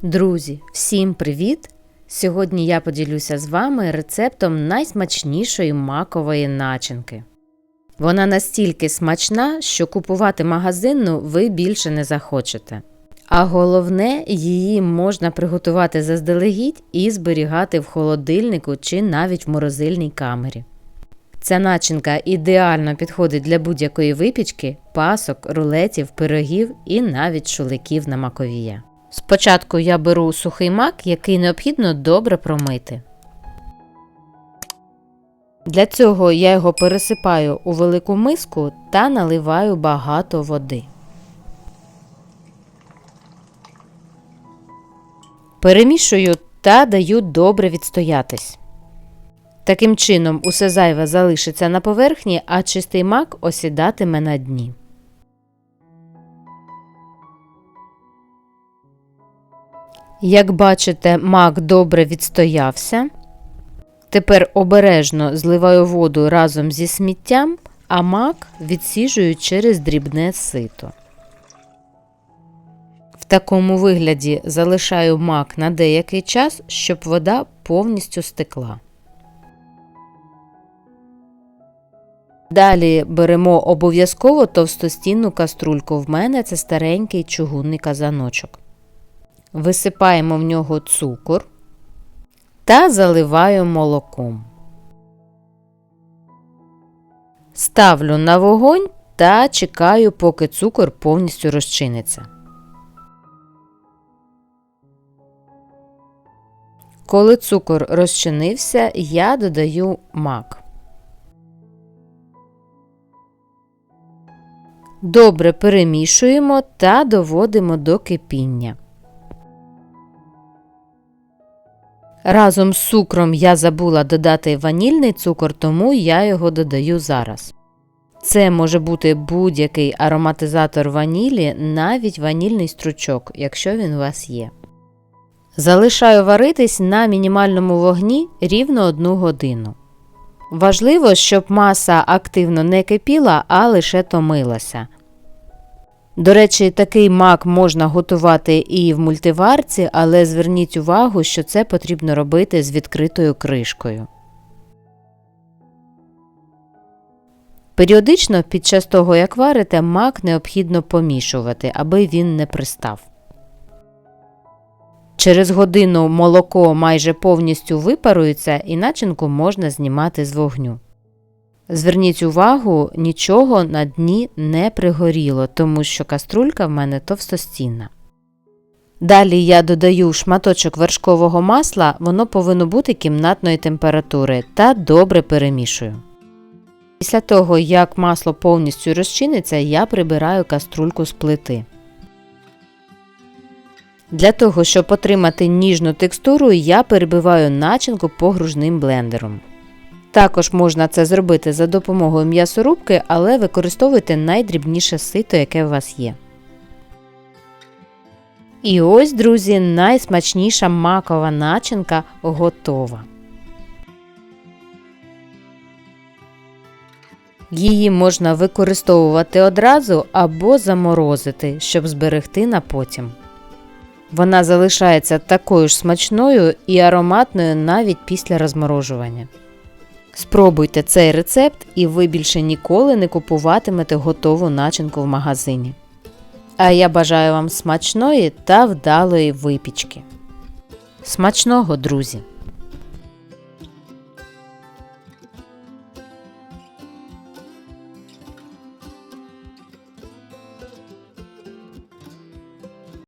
Друзі, всім привіт! Сьогодні я поділюся з вами рецептом найсмачнішої макової начинки. Вона настільки смачна, що купувати магазинну ви більше не захочете. А головне, її можна приготувати заздалегідь і зберігати в холодильнику чи навіть в морозильній камері. Ця начинка ідеально підходить для будь-якої випічки, пасок, рулетів, пирогів і навіть шуликів на маковія. Спочатку я беру сухий мак, який необхідно добре промити. Для цього я його пересипаю у велику миску та наливаю багато води. Перемішую та даю добре відстоятись. Таким чином, усе зайве залишиться на поверхні, а чистий мак осідатиме на дні. Як бачите, мак добре відстоявся. Тепер обережно зливаю воду разом зі сміттям, а мак відсіжую через дрібне сито. В такому вигляді залишаю мак на деякий час, щоб вода повністю стекла. Далі беремо обов'язково товстостінну каструльку. В мене це старенький чугунний казаночок. Висипаємо в нього цукор та заливаю молоком. Ставлю на вогонь та чекаю, поки цукор повністю розчиниться. Коли цукор розчинився, я додаю мак. Добре перемішуємо та доводимо до кипіння. Разом з цукром я забула додати ванільний цукор, тому я його додаю зараз. Це може бути будь-який ароматизатор ванілі, навіть ванільний стручок, якщо він у вас є. Залишаю варитись на мінімальному вогні рівно 1 годину. Важливо, щоб маса активно не кипіла, а лише томилася. До речі, такий мак можна готувати і в мультиварці, але зверніть увагу, що це потрібно робити з відкритою кришкою. Періодично під час того, як варите, мак необхідно помішувати, аби він не пристав. Через годину молоко майже повністю випарується і начинку можна знімати з вогню. Зверніть увагу, нічого на дні не пригоріло, тому що каструлька в мене товстостінна. Далі я додаю шматочок вершкового масла, воно повинно бути кімнатної температури та добре перемішую. Після того, як масло повністю розчиниться, я прибираю каструльку з плити. Для того, щоб отримати ніжну текстуру, я перебиваю начинку погружним блендером. Також можна це зробити за допомогою м'ясорубки, але використовуйте найдрібніше сито, яке у вас є. І ось, друзі, найсмачніша макова начинка готова. Її можна використовувати одразу або заморозити, щоб зберегти на потім. Вона залишається такою ж смачною і ароматною навіть після розморожування. Спробуйте цей рецепт, і ви більше ніколи не купуватимете готову начинку в магазині. А я бажаю вам смачної та вдалої випічки. Смачного, друзі!